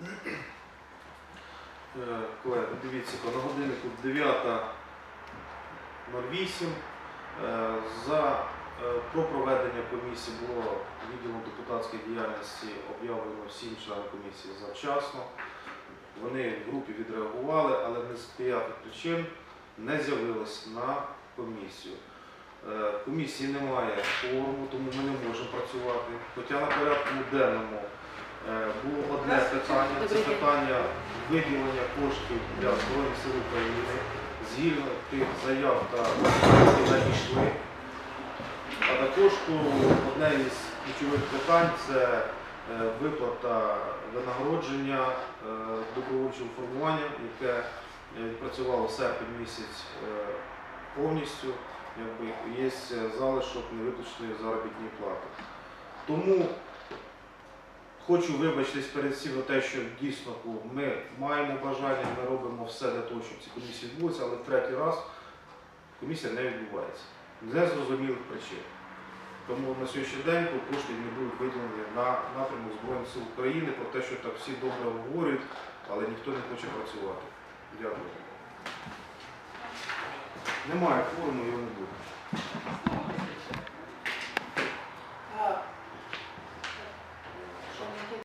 Е, Колеги, дивіться, на годиннику 9.08. Е, За е, про проведення комісії було відділом депутатської діяльності об'явлено всім членам комісії завчасно. Вони в групі відреагували, але не з п'ятих причин не з'явились на комісію. Комісії немає форуму, тому ми не можемо працювати. Хоча на порядку денному було одне питання, це питання виділення коштів для Збройних сил України згідно тих заяв та які надійшли. А також ну, одне із ключових питань це е, виплата винагородження е, добровольчого формування, яке е, працювало серпень місяць е, повністю, якби є залишок невиплаченої заробітної плати. Тому хочу вибачитись перед всім за те, що дійсно ми маємо бажання, ми робимо все для того, щоб ці комісії відбулися, але в третій раз комісія не відбувається. З незрозумілих причин. Тому на сьогоднішній день кошти не будуть виділені на напрямок Збройних сил України про те, що так всі добре говорять, але ніхто не хоче працювати. Дякую. Немає форуму, його не буде.